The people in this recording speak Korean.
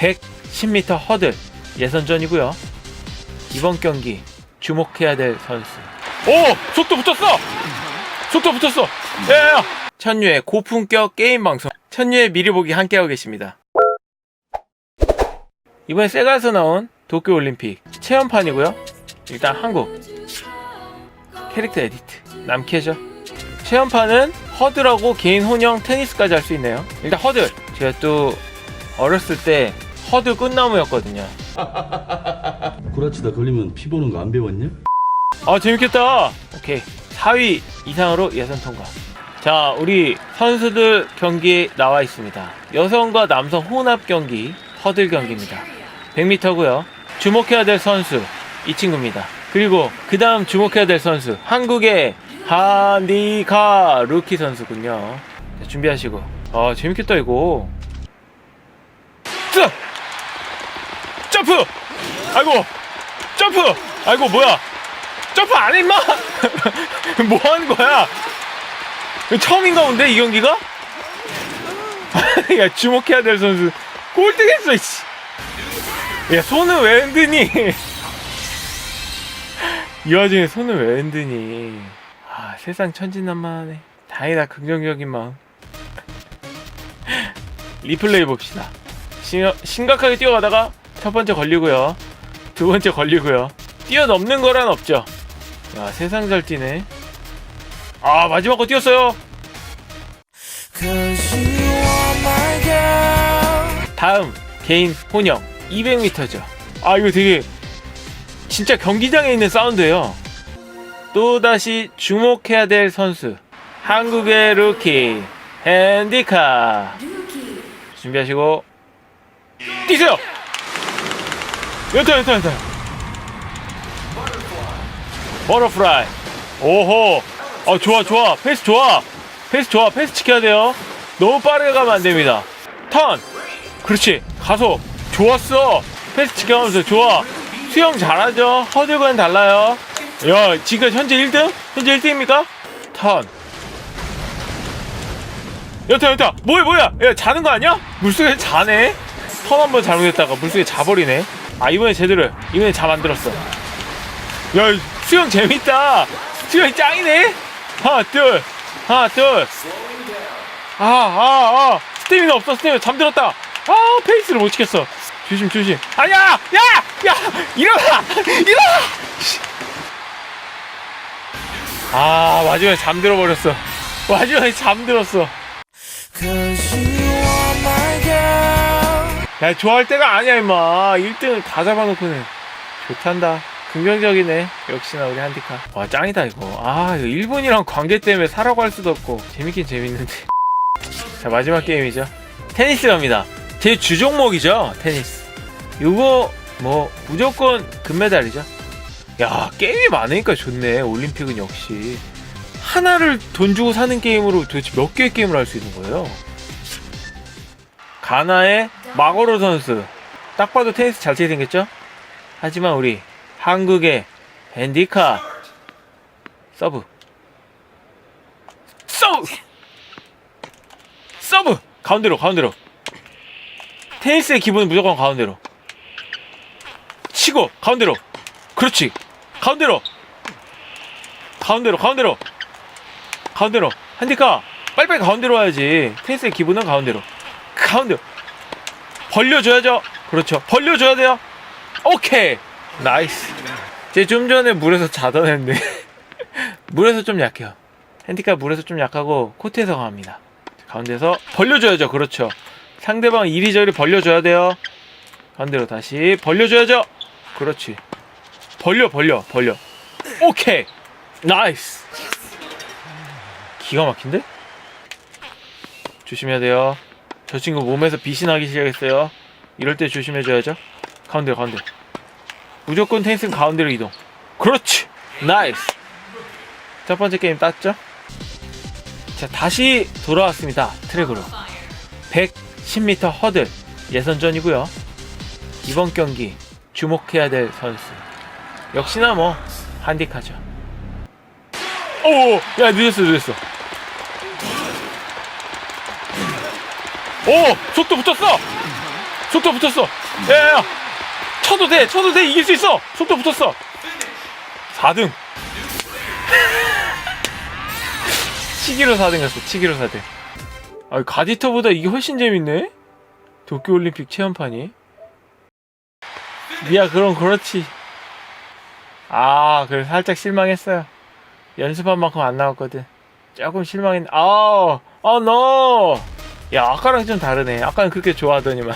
110m 허들 예선전이고요. 이번 경기 주목해야 될 선수. 오! 속도 붙었어! 속도 붙었어! 야야야! 천유의 고품격 게임 방송. 천유의 미리 보기 함께하고 계십니다. 이번에 세가에서 나온 도쿄 올림픽 체험판이고요. 일단 한국 캐릭터 에디트 남캐죠. 체험판은 허들하고 개인 혼영 테니스까지 할 수 있네요. 일단 허들 제가 또 어렸을 때 허들 끝나무였거든요. 구라치다 걸리면 피 보는 거 안 배웠냐? 아 재밌겠다. 오케이 4위 이상으로 예선 통과. 자 우리 선수들 경기에 나와 있습니다. 여성과 남성 혼합 경기 허들 경기입니다. 100m고요. 주목해야 될 선수 이 친구입니다. 그리고 그 다음 주목해야 될 선수 한국의 한디카 루키 선수군요. 자, 준비하시고. 아 재밌겠다 이거. 뜨! 점프! 아이고 점프! 아이고 뭐야? 점프 안 해, 임마! 뭐 하는 거야? 처음인가 본데, 이 경기가? 야, 주목해야 될 선수. 꼴등했어, 이씨. 야, 손은 왜 흔드니? 이 와중에 손을 왜 흔드니? 아, 세상 천진난만하네. 다행이다, 긍정적인 마음. 리플레이 봅시다. 심, 심각하게 뛰어가다가 첫 번째 걸리고요. 두 번째 걸리고요. 뛰어넘는 거란 없죠. 야 세상 잘 뛰네. 아 마지막 거 뛰었어요. 다음 개인 혼영 200m죠. 아 이거 되게 진짜 경기장에 있는 사운드예요. 또 다시 주목해야 될 선수 한국의 루키 핸디카 준비하시고 뛰세요. 연타 연타 연타. 버터프라이. 오호. 어, 좋아, 좋아. 페이스 좋아. 페이스 좋아. 페이스 지켜야 돼요. 너무 빠르게 가면 안 됩니다. 턴. 그렇지. 가속. 좋았어. 페이스 지켜가면서 좋아. 수영 잘하죠. 허들과는 달라요. 야, 지금 현재 1등? 현재 1등입니까? 턴. 여타, 여타. 뭐야, 뭐야. 야, 자는 거 아니야? 물속에 자네? 턴 한번 잘못했다가 물속에 자버리네. 아, 이번에 제대로. 이번에 잠안 들었어. 야 수영 재밌다. 수영이 짱이네. 하나 둘. 하나 둘아아아 아, 아. 스태미나 없어 스태미나. 잠들었다. 아 페이스를 못 지켰어. 조심 조심. 아야 야 야. 일어나. 일어나. 아 마지막에 잠들어 버렸어. 마지막에 잠들었어 야 좋아할 때가 아니야 임마. 1등을 다 잡아놓고는. 좋단다. 긍정적이네. 역시나 우리 한디카. 와 짱이다 이거. 아 이거 일본이랑 관계 때문에 사라고 할 수도 없고. 재밌긴 재밌는데. 자 마지막 게임이죠. 테니스 갑니다. 제 주종목이죠 테니스. 이거 뭐 무조건 금메달이죠. 야 게임이 많으니까 좋네. 올림픽은 역시. 하나를 돈 주고 사는 게임으로 도대체 몇 개의 게임을 할 수 있는 거예요? 가나의 마고로 선수. 딱 봐도 테니스 잘 치게 생겼죠? 하지만 우리 한국의 핸디카. 서브. 서브! 서브! 가운데로 가운데로. 테니스의 기본은 무조건 가운데로. 치고 가운데로. 그렇지. 가운데로. 가운데로 가운데로. 가운데로. 핸디카 빨리빨리 가운데로 와야지. 테니스의 기본은 가운데로. 가운데로 벌려줘야죠 그렇죠 벌려줘야 돼요 오케이 나이스. 제 좀 전에 물에서 자던 했는데 물에서 좀 약해요. 핸디카 물에서 좀 약하고 코트에서 강합니다. 가운데서 벌려줘야죠. 그렇죠. 상대방 이리저리 벌려줘야 돼요. 가운데로 다시 벌려줘야죠. 그렇지. 벌려 벌려 벌려. 오케이. 나이스. 기가 막힌데? 조심해야 돼요. 저 친구 몸에서 빛이 나기 시작했어요. 이럴 때 조심해줘야죠. 가운데 가운데. 무조건 테니스는 가운데로 이동. 그렇지. 나이스. 첫 번째 게임 땄죠? 자, 다시 돌아왔습니다. 트랙으로. 110m 허들 예선전이고요. 이번 경기 주목해야 될 선수. 역시나 뭐 한디카죠. 오, 야 늦었어, 늦었어. 오, 속도 붙었어. 속도 붙었어. 야야야. 쳐도 돼 쳐도 돼. 이길 수 있어. 속도 붙었어. 4등. 치기로 4등 갔어 치기로 4등. 아 가디터보다 이게 훨씬 재밌네? 도쿄올림픽 체험판이? 미야 그럼 그렇지. 아 그래 살짝 실망했어요. 연습한 만큼 안 나왔거든. 조금 실망했 아우 아 노! 야 아까랑 좀 다르네. 아까는 그렇게 좋아하더니만